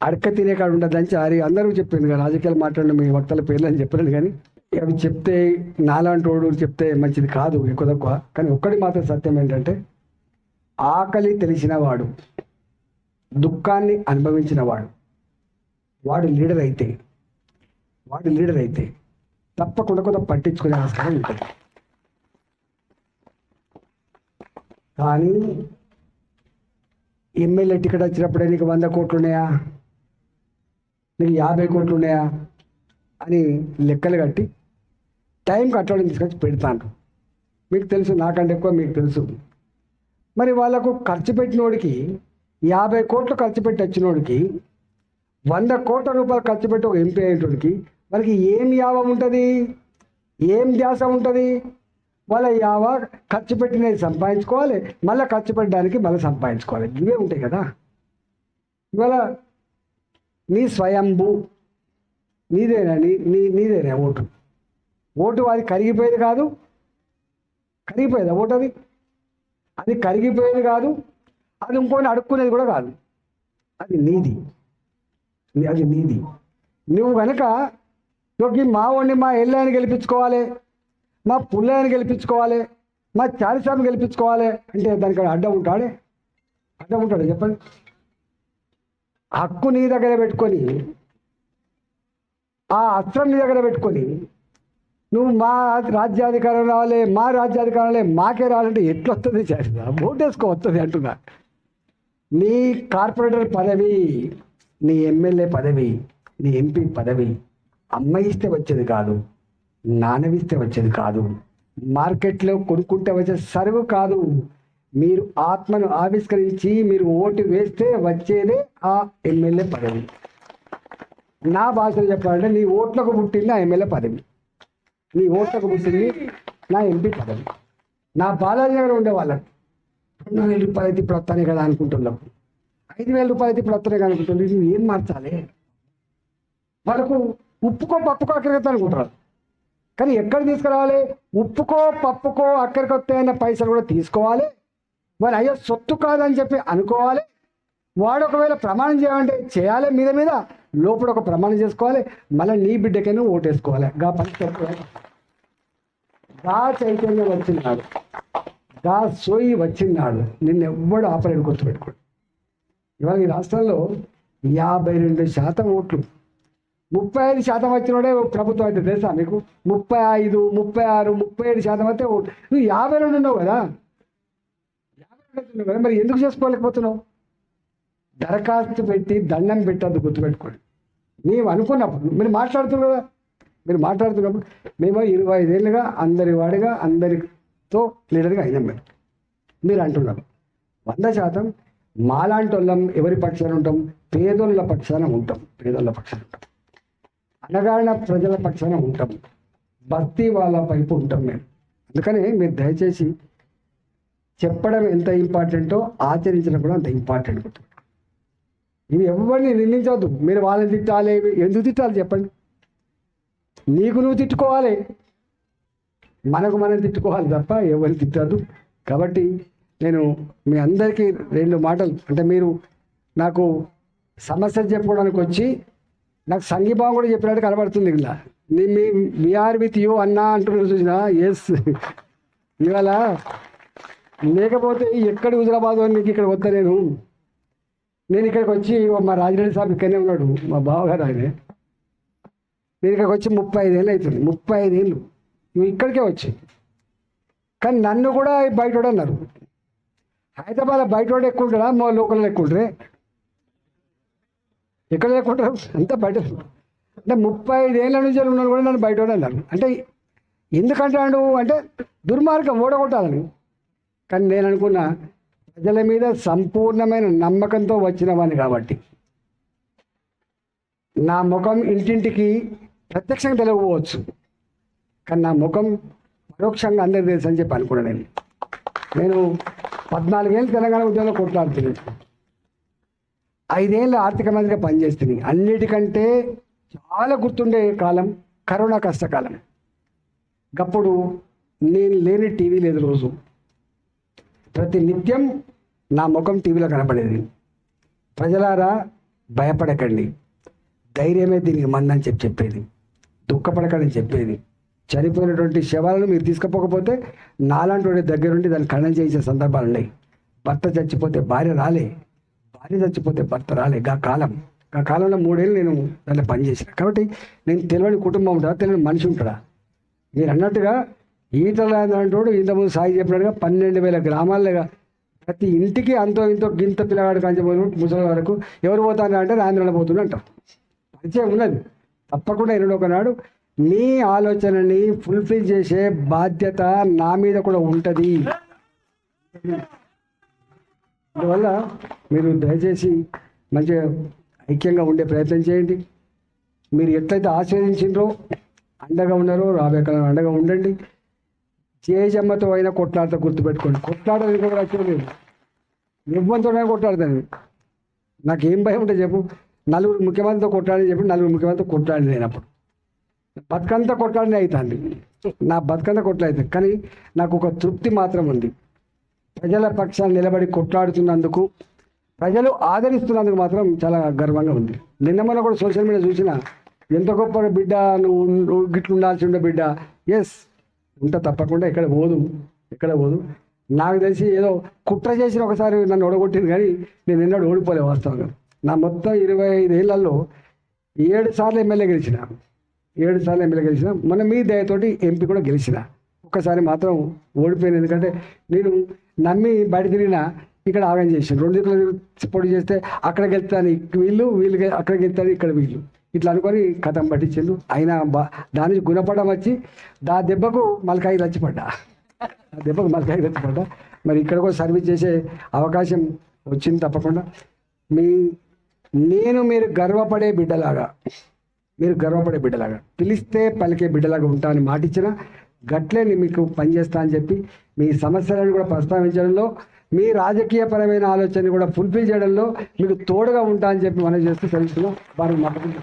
అడక తినే కాడ ఉండదని చారి అందరూ చెప్పింది కదా రాజకీయాలు మాట్లాడిన మీ వక్తల పేర్లు అని చెప్పాను కానీ అవి చెప్తే నాలాంటి వాడు చెప్తే మంచిది కాదు ఎక్కువ తక్కువ. కానీ ఒక్కటి మాత్రం సత్యం ఏంటంటే ఆకలి తెలిసిన వాడు దుఃఖాన్ని అనుభవించిన వాడు వాడు లీడర్ అయితే వాడు లీడర్ అయితే తప్పకుండా కొంత పట్టించుకునే ఆస్కారం ఉంటుంది. కానీ ఎమ్మెల్యే టికెట్ వచ్చినప్పుడే నీకు వంద కోట్లు ఉన్నాయా? నీకు యాభై కోట్లు ఉన్నాయా అని లెక్కలు కట్టి టైం కట్టడం తీసుకొచ్చి పెడతాను. మీకు తెలుసు నాకంటే ఎక్కువ మీకు తెలుసు. మరి వాళ్ళకు ఖర్చు పెట్టినోడికి యాభై కోట్లు ఖర్చు పెట్టి వచ్చినోడికి వంద కోట్ల రూపాయలు ఖర్చు పెట్టి ఒక ఎంపీ అయ్యేటోడికి వాళ్ళకి ఏం యావం ఉంటుంది? ఏం ధ్యాస ఉంటుంది? వాళ్ళ యావ ఖర్చు పెట్టినది సంపాదించుకోవాలి మళ్ళీ ఖర్చు పెట్టడానికి మళ్ళీ సంపాదించుకోవాలి. ఇవే ఉంటాయి కదా. ఇవాళ నీ స్వయంభు. నీదేనా? నీ నీ నీదేనా? ఓటు. ఓటు అది కరిగిపోయేది కాదు. కరిగిపోయేది ఓటు అది? అది కరిగిపోయేది కాదు. అది ఇంకోని అడుక్కునేది కూడా కాదు. అది నీది. అది నీది. నువ్వు కనుక నువ్వు మా వాడిని మా ఎల్లాయని గెలిపించుకోవాలి మా పుల్లాయని గెలిపించుకోవాలి మా చారిసామి గెలిపించుకోవాలి అంటే దానికి అడ్డం ఉంటాడే? అడ్డం ఉంటాడు చెప్పండి? హక్కు నీ దగ్గర పెట్టుకొని ఆ అస్త్రం నీ దగ్గర పెట్టుకొని నువ్వు మా రాజ్యాధికారం రావాలి మా రాజ్యాధికారం రావాలి మాకే రావాలంటే ఎట్లొస్తుంది చేస్తా ఓటేసుకో వస్తుంది అంటున్నా. నీ కార్పొరేటర్ పదవి నీ ఎమ్మెల్యే పదవి నీ ఎంపీ పదవి అమ్మ ఇస్తే వచ్చేది కాదు నానవిస్తే వచ్చేది కాదు మార్కెట్లో కొనుక్కుంటే వచ్చే సరుకు కాదు. మీరు ఆత్మను ఆవిష్కరించి మీరు ఓటు వేస్తే వచ్చేదే ఆ ఎమ్మెల్యే పదవి. నా భాషలో చెప్పాలంటే నీ ఓట్లకు పుట్టింది ఆ ఎమ్మెల్యే పదవి. నీ ఓట్లకు పుట్టింది నా ఎంపీ పదవి. నా బాలాజీ నగర్ ఉండే వాళ్ళకి రెండు వేల రూపాయలు అయితే ఇప్పుడు వస్తానే కదా అనుకుంటున్నాం. ఐదు వేల రూపాయలు అయితే ఇప్పుడు వస్తానే కదా అనుకుంటున్నాం. నువ్వు ఏం మార్చాలి? వాళ్ళకు ఉప్పుకో పప్పుకో అక్కడికి అనుకుంటారు. కానీ ఎక్కడ తీసుకురావాలి? ఉప్పుకో పప్పుకో అక్కడికి వస్తాయన్న పైసలు కూడా తీసుకోవాలి. మరి అయ్యో సొత్తు కాదని చెప్పి అనుకోవాలి? వాడు ఒకవేళ ప్రమాణం చేయాలంటే చేయాలి మీద మీద లోపల ఒక ప్రమాణం చేసుకోవాలి మళ్ళీ నీ బిడ్డకైనా ఓటేసుకోవాలి. గా పని గా చైతన్యం వచ్చినాడు. గా సోయి వచ్చినాడు. నిన్ను ఎవ్వడు ఆపలేడు గుర్తుపెట్టుకోడు. ఇవాళ ఈ రాష్ట్రంలో యాభై రెండు శాతం ఓట్లు. ముప్పై ఐదు శాతం వచ్చినోడే ప్రభుత్వం అయితే తెలుసా మీకు? ముప్పై ఐదు ముప్పై ఆరు ముప్పై ఏడు శాతం అయితే ఓటు నువ్వు యాభై రెండు ఉన్నావు కదా యాభై రెండు అయితే ఉన్నావు కదా మరి ఎందుకు చేసుకోలేకపోతున్నావు? దరఖాస్తు పెట్టి దండం పెట్టద్దు గుర్తుపెట్టుకోండి. మేము అనుకున్నప్పుడు మీరు మాట్లాడుతున్నారు కదా మీరు మాట్లాడుతున్నప్పుడు మేము ఇరవై ఐదేళ్ళుగా అందరి వాడిగా అందరితో లీడర్గా అయినాం మేము. మీరు అంటున్నారు. వంద శాతం మాలాంటి వాళ్ళం ఎవరి పక్షాన ఉంటాం? పేదోళ్ళ పక్షాన ఉంటాం. పేదోళ్ళ పక్షాన ఉంటాం. అనగారిన ప్రజల పక్షాన ఉంటాం. భక్తి వాళ్ళ వైపు ఉంటాం మేము. అందుకని మీరు దయచేసి చెప్పడం ఎంత ఇంపార్టెంటో ఆచరించడం కూడా అంత ఇంపార్టెంట్ గుర్తు. ఇవి ఎవరిని నిందించవద్దు. మీరు వాళ్ళని తిట్టాలి ఎందుకు తిట్టాలి చెప్పండి. నీకు నువ్వు తిట్టుకోవాలి. మనకు మనం తిట్టుకోవాలి తప్ప ఎవరిని తిట్టద్దు. కాబట్టి నేను మీ అందరికీ రెండు మాటలు. అంటే మీరు నాకు సమస్యలు చెప్పుకోవడానికి వచ్చి నాకు సంఘీభావం కూడా చెప్పినట్టు కనబడుతుంది ఇలా మీ మీ వీఆర్ విత్ యూ అన్నా అంటున్నారు చూసిన? ఎస్ ఇవాళ లేకపోతే ఎక్కడ హుజరాబాద్ నీకు ఇక్కడ వద్దలేను నేను ఇక్కడికి వచ్చి మా రాజరెడ్డి సాబ్ ఇక్కడనే ఉన్నాడు మా బావగారు ఆయన. నేను ఇక్కడికి వచ్చి ముప్పై ఐదేళ్ళు అవుతుంది ముప్పై ఐదేళ్ళు. నువ్వు ఇక్కడికే వచ్చి. కానీ నన్ను కూడా బయట అన్నారు. హైదరాబాద్ బయట ఎక్కువ ఉంటారా మా లోకల్ ఎక్కువ ఉంటారే ఎక్కడ లేకుంటారు అంతా బయట. అంటే ముప్పై ఐదేళ్ళ నుంచి ఉన్నాను కూడా నన్ను బయట అన్నారు. అంటే ఎందుకంటాడు? అంటే దుర్మార్గం ఓడగొట్టాలని. కానీ నేను అనుకున్న ప్రజల మీద సంపూర్ణమైన నమ్మకంతో వచ్చినవాడిని కాబట్టి. నా ముఖం ఇంటింటికి ప్రత్యక్షంగా తెలియకపోవచ్చు కానీ నా ముఖం పరోక్షంగా అందరి తెలుసు అని చెప్పి అనుకున్నాను నేను. నేను పద్నాలుగేళ్ళు తెలంగాణ ఉద్యోగంలో కొట్లాడుతున్నాను ఐదేళ్ళు ఆర్థిక మంత్రిగా పనిచేస్తుంది అన్నిటికంటే చాలా గుర్తుండే కాలం కరోనా కష్టకాలం. గప్పుడు నేను లేని టీవీ లేదు రోజు. ప్రతి నిత్యం నా ముఖం టీవీలో కనపడేది. ప్రజలారా భయపడకండి. ధైర్యమే దీనికి మందని చెప్పి చెప్పేది. దుఃఖపడకండి చెప్పేది. చనిపోయినటువంటి శవాలను మీరు తీసుకుపోకపోతే నాలాంటి వాడి దాన్ని ఖండం చేసే సందర్భాలు ఉన్నాయి. భర్త చచ్చిపోతే భార్య రాలే. భార్య చచ్చిపోతే భర్త రాలే. గా కాలం. ఆ కాలంలో మూడేళ్ళు నేను దాంట్లో పనిచేసిన. కాబట్టి నేను తెలియని కుటుంబం ఉంటా తెలియని మనిషి ఉంటాడా? మీరు అన్నట్టుగా ఈటల అంటోడు ఇంతకుముందు సాయి చెప్పినట్టుగా పన్నెండు వేల గ్రామాల్లో ప్రతి ఇంటికి అంతో ఇంతో గింత పిల్లగాడు కంచబోయి ముసలి వరకు ఎవరు పోతారు అంటే ఆంధ్రలో పోతున్నా అంటాం. పరిచయం ఉన్నది. తప్పకుండా ఎన్నడో ఒకనాడు మీ ఆలోచనని ఫుల్ఫిల్ చేసే బాధ్యత నా మీద కూడా ఉంటుంది. అందువల్ల మీరు దయచేసి మంచిగా ఐక్యంగా ఉండే ప్రయత్నం చేయండి. మీరు ఎట్లయితే ఆస్వాదించారో అండగా ఉన్నారో రాబోయే కాలం అండగా ఉండండి. చేజమ్మతో అయినా కొట్లాడతా గుర్తుపెట్టుకోండి. కొట్లాడదు కూడా లక్ష్యం లేదు. ఇవ్వంతోనే కొట్లాడతాను ఏం భయం ఉంటే చెప్పు. నలుగురు ముఖ్యమంత్రితో కొట్లాడని చెప్పి నలుగురు ముఖ్యమంత్రితో కొట్లాడి నేను అప్పుడు. బతుకంతా కొట్లాడిన అవుతుంది నా బతుకంతా కొట్లాడుతుంది కానీ నాకు ఒక తృప్తి మాత్రం ఉంది. ప్రజల పక్షాన్ని నిలబడి కొట్లాడుతున్నందుకు ప్రజలు ఆదరిస్తున్నందుకు మాత్రం చాలా గర్వంగా ఉంది. నిన్న మొన్న కూడా సోషల్ మీడియా చూసిన ఎంత గొప్ప బిడ్డ నువ్వు నువ్వు గిట్లు ఉండాల్సి ఉండే బిడ్డ. ఎస్ ఉంటా తప్పకుండా ఇక్కడ పోదు ఇక్కడ పోదు. నాకు తెలిసి ఏదో కుట్ర చేసిన ఒకసారి నన్ను ఓడగొట్టింది కానీ నేను ఎన్నడూ ఓడిపోలే వాస్తవంగా. నా మొత్తం ఇరవై ఐదేళ్ళలో ఏడు సార్లు ఎమ్మెల్యే గెలిచిన ఏడు సార్లు ఎమ్మెల్యే గెలిచిన మన మీ దయతోటి ఎంపీ కూడా గెలిచిన. ఒక్కసారి మాత్రం ఓడిపోయాను ఎందుకంటే నేను నమ్మి బయట తిరిగిన ఇక్కడ ఆగం చేసాను రెండు దిక్కులు పొడి చేస్తే అక్కడ గెలుతాను వీళ్ళు వీళ్ళు అక్కడ గెలుతాను ఇక్కడ వీళ్ళు. ఇట్లా అనుకొని కథం పట్టించిండు. అయినా దానికి గుణపడం వచ్చి దా దెబ్బకు మలకాయి రచ్చిపడ్డా ఆ దెబ్బకు మలకాయి రచ్చిపడ్డా మరి ఇక్కడ కూడా సర్వీస్ చేసే అవకాశం వచ్చింది తప్పకుండా. మీ నేను మీరు గర్వపడే బిడ్డలాగా మీరు గర్వపడే బిడ్డలాగా పిలిస్తే పలికే బిడ్డలాగా ఉంటానని మాటిచ్చిన గట్లే మీకు పనిచేస్తా అని చెప్పి మీ సమస్యలను కూడా ప్రస్తావించడంలో మీ రాజకీయపరమైన ఆలోచన కూడా ఫుల్ఫిల్ చేయడంలో మీకు తోడుగా ఉంటా అని చెప్పి మనం చేస్తూ చదువుతున్నాం వారికి నమ్మకం